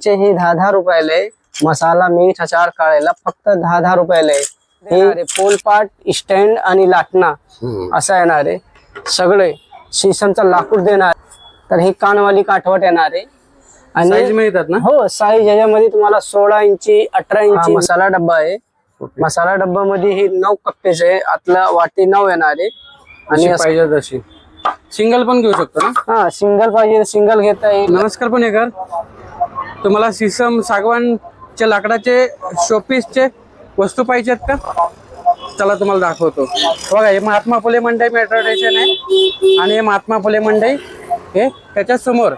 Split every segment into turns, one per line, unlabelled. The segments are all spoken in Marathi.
चे ही दहा दहा रुपयाला आहे. मसाला मीठ अचार काढायला फक्त दहा दहा रुपयाला आहे. हे पोलपाट स्टँड आणि लाटणा. असं येणार आहे. सगळे. शीशमचं लाकूड देणार तर ही कानवाली काठवट येणार आहे.
साईज
आणि
मिळतात ना?
हो साईज याच्यामध्ये तुम्हाला सोळा इंची अठरा इंची. मसाला डब्बा आहे. मसाला डब्बा मध्ये ही नऊ कप्पेच आहे. आतला वाटी नऊ येणार आहे. आणि
पाहिजे तशी. सिंगल पण घेऊ शकतो ना?
हा सिंगल पाहिजे सिंगल घेता येईल.
नमस्कार पुणेकर तुम्हाला सिसम सागवानच्या लाकडाचे शोपीसचे वस्तू पाहिजेत का? चला तुम्हाला दाखवतो. बघा हे महात्मा फुले मंडई मेट्रो स्टेशन आहे आणि हे महात्मा फुले मंडई हे त्याच्यासमोर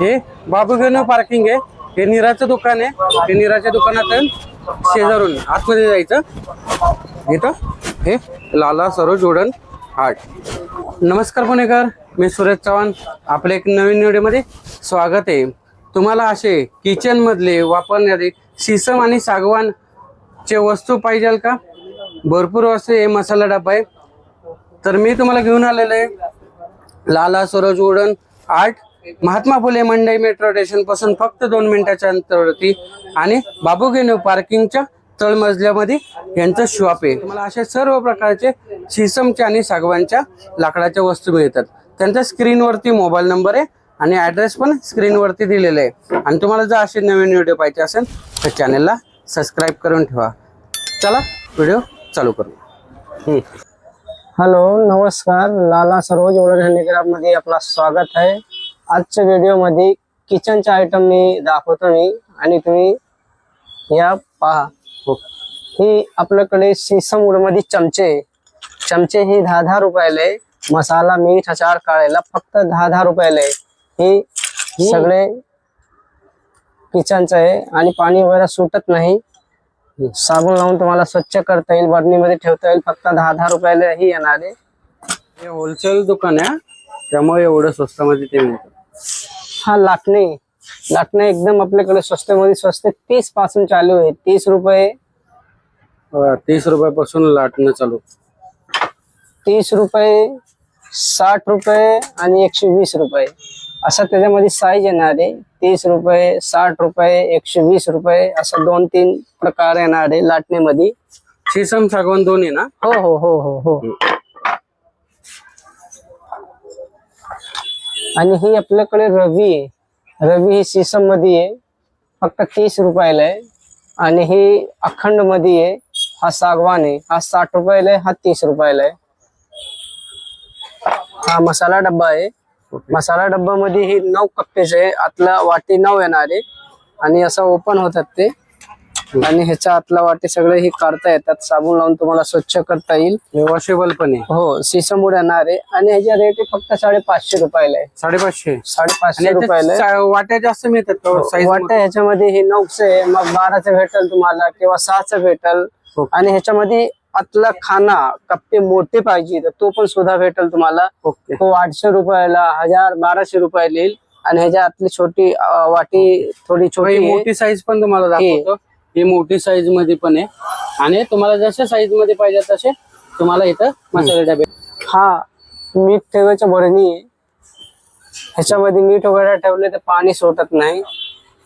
हे बाबूगेनू पार्किंग आहे. हे निराचं दुकान आहे. हे निराच्या दुकानातून शेजारून आतमध्ये जायचं. इथं हे लाला सरोज उडन हार्ट नमस्कार पुणेकर मी सुरेश चव्हाण. आपल्या एक नवीन व्हिडिओमध्ये स्वागत आहे. तुम्हाला असे किचनमधले वापरणारे आणि आणि सागवानचे वस्तू पाहिजे का? भरपूर वस्तू हे मसाला डबा आहे. तर मी तुम्हाला घेऊन आलेलो आहे. लाला सरोज उडन आठ महात्मा फुले मंडई मेट्रो स्टेशनपासून फक्त दोन मिनिटाच्या अंतरावरती. आणि बाबूगेनू पार्किंगच्या तळमजल्यामध्ये यांचं शॉप आहे. तुम्हाला अशा सर्व प्रकारचे शिसमच्या आणि सागवानच्या लाकडाच्या वस्तू मिळतात. त्यांचा स्क्रीनवरती मोबाईल नंबर आहे. आणि ॲड्रेस पण स्क्रीनवरती दिलेला आहे. आणि तुम्हाला जर असे नवीन व्हिडिओ पाहिजे असेल तर चॅनलला सबस्क्राईब करून ठेवा. चला व्हिडिओ चालू करू
हॅलो नमस्कार. लाला सरोज ओळखमध्ये आपला स्वागत आहे. आजच्या व्हिडिओमध्ये किचनचे आयटम मी दाखवतो मी. आणि तुम्ही या पहा. ही आपल्याकडे सीसम उडमध्ये चमचे चमचे ही दहा दहा रुपयाला आहे. मसाला मीठ अचार काढायला फक्त दहा दहा रुपयाला आहे. हे सगळे किचनचं आहे आणि पाणी वगैरे सुटत नाही. साबण लावून तुम्हाला स्वच्छ करता येईल बरणीमध्ये ठेवता येईल फक्त दहा दहा रुपयाला ही येणार आहे.
हे होलसेल दुकान आहे हा. त्यामुळे एवढं स्वस्तामध्ये ते मिळतं.
हा लाटणे. लाटणे एकदम आपल्याकडे स्वस्तामध्ये स्वस्त तीसपासून चालू आहे. तीस रुपये.
तीस रुपयापासून लाटणं चालू.
तीस रुपये साठ रुपये आणि एकशे वीस रुपये. असं त्याच्यामध्ये साईज येणार आहे. तीस रुपये साठ रुपये एकशे वीस रुपये असं दोन तीन प्रकार येणार आहे लाटणेमध्ये.
शिसम सागवान दोन्ही ना?
हो हो हो हो हो. आणि ही आपल्याकडे रवी आहे. रवी ही सीसममध्ये आहे. फक्त तीस रुपयाला आहे. आणि ही अखंडमध्ये आहे. हा सागवान आहे. हा साठ रुपयाला आहे हा तीस रुपयाला आहे. हा मसाला डब्बा आहे. मसाला डब्बा मध्ये ही नऊ कप्पेच आहे. आतला वाटी नऊ येणार आहे. आणि असं ओपन होतात ते. आणि ह्याच्या आतला वाटी सगळे ही काढता येतात. साबण लावून तुम्हाला स्वच्छ करता येईल.
हे वॉशेबल पण आहे.
हो सिसमूड येणार आहे. आणि ह्याच्या रेट फक्त साडेपाचशे रुपयाला आहे.
साडेपाचशे.
साडेपाचशे रुपयाला
वाट्या जास्त मिळतात का? साईज
वाटतं ह्याच्यामध्ये हे नऊच आहे मग बाराचं भेटल तुम्हाला किंवा सहाचं भेटल.
ओके.
आणि ह्याच्यामध्ये आतला खाना कप्पे मोठे पाहिजे तर तो पण सुद्धा भेटल तुम्हाला. तो आठशे रुपयाला हजार बाराशे रुपयाला येईल. आणि ह्याच्या आतली छोटी वाटी थोडी छोटी.
मोठी साईज पण तुम्हाला दाखवतो. ही मोठी साईजमध्ये पण आहे. आणि तुम्हाला जशा साईजमध्ये पाहिजे तसे तुम्हाला इथं मसाले डबे.
हा मीठ ठेवायच्या भरणी आहे. ह्याच्यामध्ये मीठ वगैरे ठेवले तर पाणी सुटत नाही.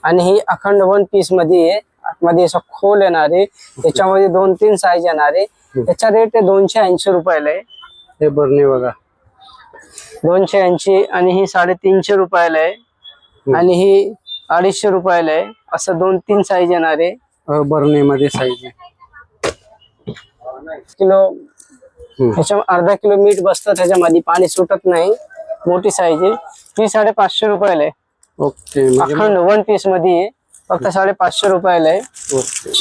आणि ही अखंड वन पीसमध्ये आहे. आतमध्ये असं खोल येणार आहे. त्याच्यामध्ये दोन तीन साईज येणार आहे. त्याचा रेट दोनशे ऐंशी रुपयाला आहे.
हे बरणे बघा.
दोनशे ऐंशी आणि ही साडेतीनशे रुपयाला आहे. आणि ही अडीचशे रुपयाला आहे. असं दोन तीन साईज येणार आहे.
बरणे मध्ये साईज आहे.
किलो. ह्याच्या अर्धा किलो मीठ बसतं त्याच्यामध्ये पाणी सुटत नाही. मोठी साईज आहे. ही साडेपाचशे रुपयाला आहे.
ओके म्हणजे
अखंड वन पीसमध्ये फक्त साडेपाचशे रुपयाला आहे.
ओके.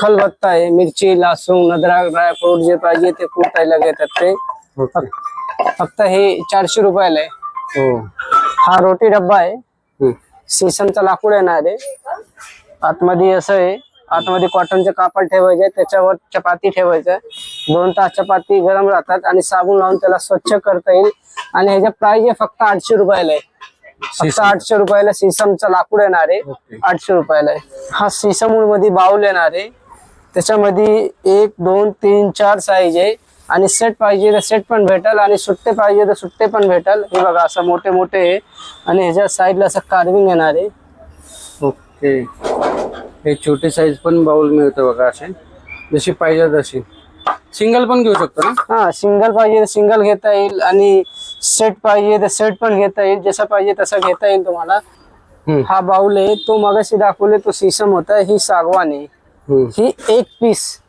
हा खलबत्ता आहे मिरची लसूण अद्रक ड्रायफ्रूट जे पाहिजे ते कुटायला घेतात ते. फक्त हे चारशे रुपयाला आहे.
हो.
हा रोटी डब्बा आहे. सीसमचा लाकूड येणार आहे. आतमध्ये असं आहे. आतमध्ये कॉटनचं कापड ठेवायचं त्याच्यावर चपाती ठेवायचं दोन तास चपाती गरम राहतात आणि साबण लावून त्याला स्वच्छ करता येईल. आणि ह्याच्या प्राइस आहे फक्त आठशे रुपयाला आहे. फक्त. आठशे रुपयाला सीसमचं लाकूड येणार आहे. आठशे रुपयाला आहे. हा सीसममध्ये बाउल येणार आहे. त्याच्यामध्ये एक दोन तीन चार साईज आहे. आणि सेट पाहिजे तर सेट पण भेटल आणि सुट्टे पाहिजे तर सुट्टे पण भेटल. हे बघा असं मोठे मोठे आहे. आणि ह्याच्या साईडला असं कार्विंग येणार आहे.
ओके हे छोटी साईज पण बाउल मिळतं बघा असे. जशी पाहिजे तशी. सिंगल पण घेऊ शकतो ना?
हा सिंगल पाहिजे तर सिंगल घेता येईल. आणि सेट पाहिजे तर सेट पण घेता येईल. जसं पाहिजे तसं घेता येईल तुम्हाला. हा बाउल आहे. तो मगाशी दाखवले तो सिसम होता. ही सागवान आहे. ही. एक पीस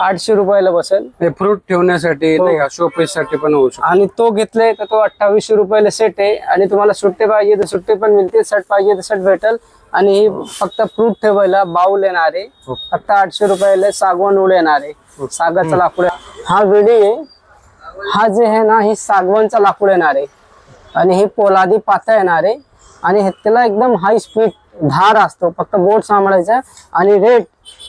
आठशे रुपयाला बसेल.
हे फ्रूट ठेवण्यासाठी
हो.
नाही का शोपीससाठी पण होऊ शकतो.
आणि तो घेतलाय तर तो अठ्ठावीसशे रुपयाला सेट आहे. आणि तुम्हाला सुट्टे पाहिजे तर सुट्टे पण मिळतील सेट पाहिजे तर सेट भेटल. आणि ही फक्त फ्रूट ठेवायला बाउल येणार आहे.
हो.
फक्त आठशे रुपयाला सागवान उड येणार आहे. सागाचा लाकूड. हा विडी आहे. हा जे आहे ना ही सागवानचा लाकूड येणार आहे. आणि ही पोलादी पाता येणार आहे. आणि हे- त्याला एकदम हाय स्पीड धार असतो. फक्त बोट सांभाळायचा. आणि रेट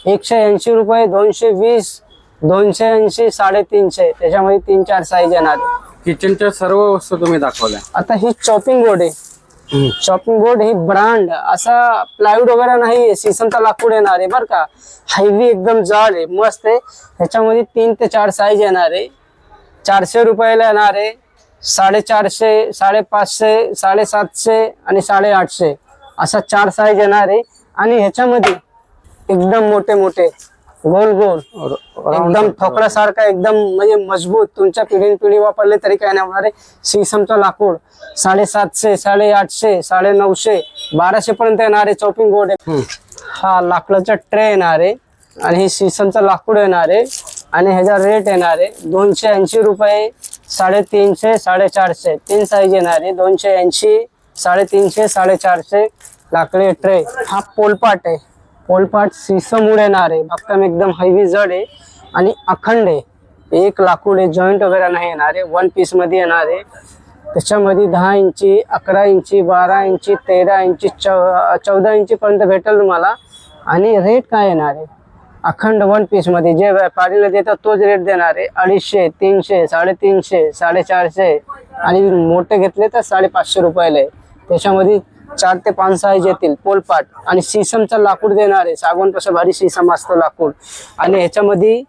एकशे ऐंशी रुपये दोनशे वीस दोनशे ऐंशी साडेतीनशे. त्याच्यामध्ये तीन चार साईज येणार.
किचनच्या सर्व वस्तू तुम्ही दाखवल्या.
आता ही चॉपिंग बोर्ड आहे. चॉपिंग बोर्ड ही ब्रांड असा प्लायवूड वगैरे नाही सिसमचा लाकूड येणार आहे बरं का. हायवी एकदम जाड आहे मस्त आहे. ह्याच्यामध्ये तीन ते चार साईज येणार आहे. चारशे रुपयाला येणार आहे. साडेचारशे साडेपाचशे साडेसातशे आणि साडेआठशे. असा चार साईज येणार आहे. आणि ह्याच्यामध्ये एकदम मोठे मोठे. गोल गोल. एकदम ठोकळ्यासारखा एकदम म्हणजे मजबूत. तुमच्या पिढी पिढी वापरले तरी काय नाही होणार सिसमचं लाकूड. साडेसातशे साडेआठशे साडे नऊशे बाराशे पर्यंत येणार आहे चॉपिंग बोर्ड आहे हा लाकडाचा ट्रे येणार आहे. आणि हे सिसमचं लाकूड येणार आहे. आणि ह्याचा रेट येणार आहे दोनशे ऐंशी रुपये साडेतीनशे साडेचारशे. तीन साईज येणार आहे. दोनशे ऐंशी साडेतीनशे साडेचारशे लाकडी ट्रे. हा पोलपाट आहे. पोलपाट सिसमूड येणार आहे भक्कम एकदम हैवी जड आहे आणि अखंड आहे. एक लाकूड आहे जॉईंट वगैरे नाही येणार आहे. वन पीसमध्ये येणार आहे. त्याच्यामध्ये दहा इंची अकरा इंची बारा इंची तेरा इंची चौ चौदा इंची पर्यंत भेटेल तुम्हाला. आणि रेट काय येणार आहे? अखंड वन पीसमध्ये जे व्यापारीला देतात तोच रेट देणार आहे. अडीचशे तीनशे साडेतीनशे साडेचारशे. आणि मोठे घेतले तर साडेपाचशे रुपयाला आहे. त्याच्यामध्ये चार ते पाच साईज येतील पोलपाट. आणि सिसमचं लाकूड देणार आहे सागवान कसं भारी सिसम असतो लाकूड. आणि ह्याच्यामध्ये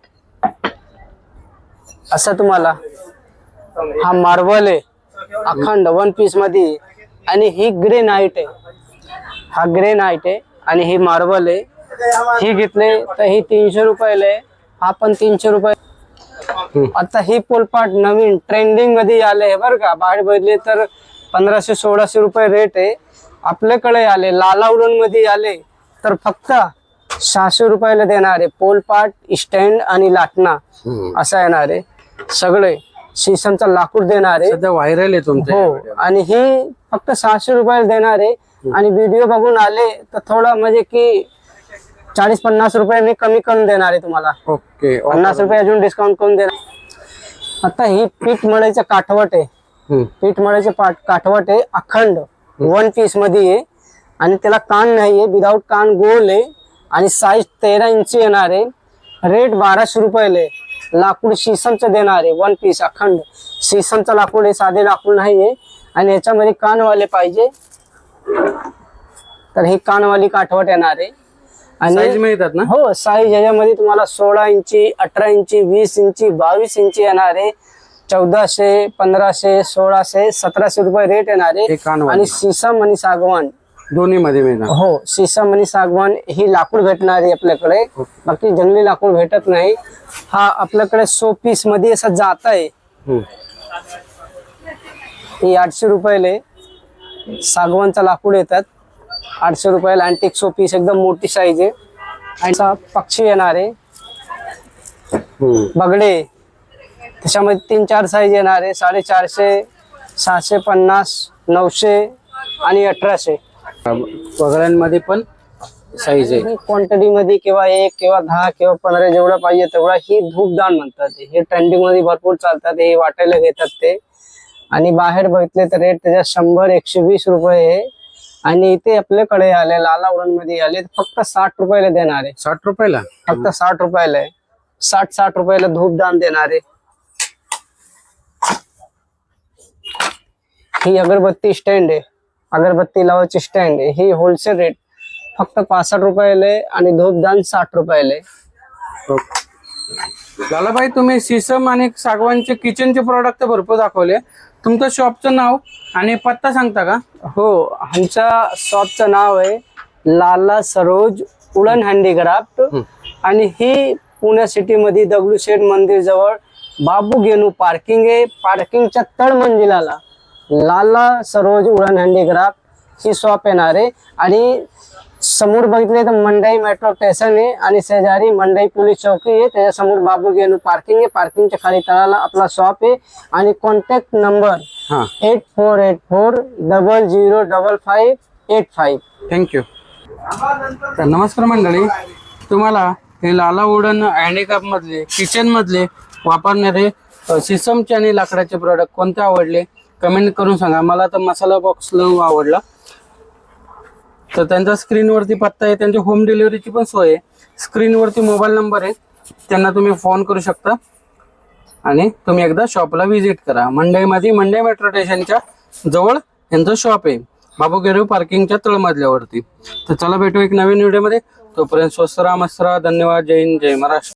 असं तुम्हाला हा मार्बल आहे अखंड वन पीसमध्ये आणि ही ग्रे नाईट आहे. हा ग्रे नाईट आहे. आणि ही मार्बल आहे. ही घेतले तर ही तीनशे रुपयाला आहे. हा पण तीनशे रुपये. आता ही पोलपाट नवीन ट्रेंडिंगमध्ये आले बरं का बाहेर बघितले तर पंधराशे सोळाशे रुपये रेट आहे. आपल्याकडे आले लालावडून मध्ये आले तर फक्त सहाशे रुपयाला देणार आहे पोलपाट स्टँड आणि लाटणा असा येणार आहे सगळे शिसमचा लाकूड देणार. आहे
व्हायरल आहे तुमचे
हो. आणि ही फक्त सहाशे रुपयाला देणार आहे आणि व्हिडिओ बघून आले तर थोडं म्हणजे की चाळीस पन्नास रुपये मी कमी करून देणार आहे तुम्हाला.
ओके
पन्नास रुपये अजून डिस्काउंट करून देणार. आता ही पीठ मळायचं काठवट आहे. पीठ मळायचे पाठ काठवट आहे अखंड. वन पीसमध्ये आहे. आणि त्याला कान नाही आहे विदाऊट कान गोल आहे. आणि साईज तेरा इंची येणार आहे. रेट बाराशे रुपयाला आहे. लाकूड शिसमचं देणार आहे. वन पीस अखंड. शिसमचं लाकूड आहे साधे लाकूड नाही आहे आणि याच्यामध्ये कानवाले पाहिजे. तर ही कानवाली काठवट येणार आहे. आणि
मिळतात ना?
हो साईज याच्यामध्ये तुम्हाला सोळा इंची अठरा इंची वीस इंची बावीस इंची येणार आहे. चौदाशे पंधराशे सोळाशे सतराशे रुपये रेट येणार आहे. आणि सीसम आणि सागवान.
दोन्ही मध्ये मिळणार.
हो सीसम आणि सागवान ही लाकूड भेटणार आहे आपल्याकडे. बाकी जंगली लाकूड भेटत नाही. हा आपल्याकडे सो पीसमध्ये असं जात आहे. ही आठशे रुपयाले सागवानचा लाकूड येतात. आठशे रुपयाला अँटिक सो पीस एकदम मोठी साईज आहे. आणि पक्षी येणार आहे. बगडे. त्याच्यामध्ये तीन चार साईज येणार आहे. साडेचारशे सहाशे पन्नास नऊशे आणि अठराशे.
पगड्यांमध्ये पण साईज आहे.
क्वांटिटी मध्ये किंवा एक किंवा दहा किंवा पंधरा जेवढा पाहिजे तेवढा ही धूपदान म्हणतात. हे ट्रेंडिंगमध्ये भरपूर चालतात हे वाटायला घेतात ते. आणि बाहेर बघितले तर रेट त्याच्यात शंभर एकशे वीस रुपये आहे. आणि इथे आपल्याकडे आले लाला मध्ये आले फक्त साठ रुपयाला देणार आहे.
साठ रुपयाला?
फक्त साठ रुपयाला आहे. साठ साठ रुपयाला धूपदान देणार आहे. ही अगरबत्ती स्टँड आहे. अगरबत्ती लावायची स्टँड आहे. ही होलसेल रेट फक्त पासष्ट रुपयाला आहे आणि धूपदान साठ रुपयाला आहे.
लालाबाई तुम्ही सिसम आणि सागवानचे किचनचे प्रोडक्ट भरपूर दाखवले. तुमचं शॉपचं नाव आणि पत्ता सांगता का?
हो आमच्या शॉपचं नाव आहे लाला सरोज उडन हँडीक्राफ्ट. आणि ही पुणे सिटीमध्ये दगडूशेठ मंदिर जवळ बाबू गेनू पार्किंग आहे. पार्किंगच्या तळ मंजिलाला. लाला सरोज उडन हँडीक्राफ्ट ही शॉप येणार आहे. आणि समोर बघितले तर मंडई मेट्रो स्टेशन आहे आणि शेजारी मंडई पोलीस चौकी आहे. त्याच्यासमोर बाबू गेनू पार्किंग आहे. पार्किंगच्या खाली तळाला आपला शॉप आहे. आणि कॉन्टॅक्ट नंबर
हां.
Eight four eight four double zero double five eight five
thank you तर नमस्कार मंडळी. तुम्हाला हे लाला वुडन हँडीक्राफ्ट मधले किचन मधले वापरणारे सिसमचे आणि लाकडाचे प्रोडक्ट कोणते आवडले? कमेंट करून सांगा. मला तर मसाला बॉक्स लव आवडला. तर त्यांचा स्क्रीनवरती पत्ता आहे. त्यांची होम डिलिव्हरीची पण सोय आहे. स्क्रीनवरती मोबाईल नंबर आहे. त्यांना तुम्ही फोन करू शकता. आणि तुम्ही एकदा शॉपला व्हिजिट करा. मंडईमध्ये मंडई मेट्रो स्टेशनच्या जवळ यांचं शॉप आहे. बाबू गेरू पार्किंगच्या तळमजल्यावरती. तर चला भेटू एक नवीन व्हिडिओमध्ये तोपर्यंत स्वस्त राम धन्यवाद. जय हिंद. जय महाराष्ट्र.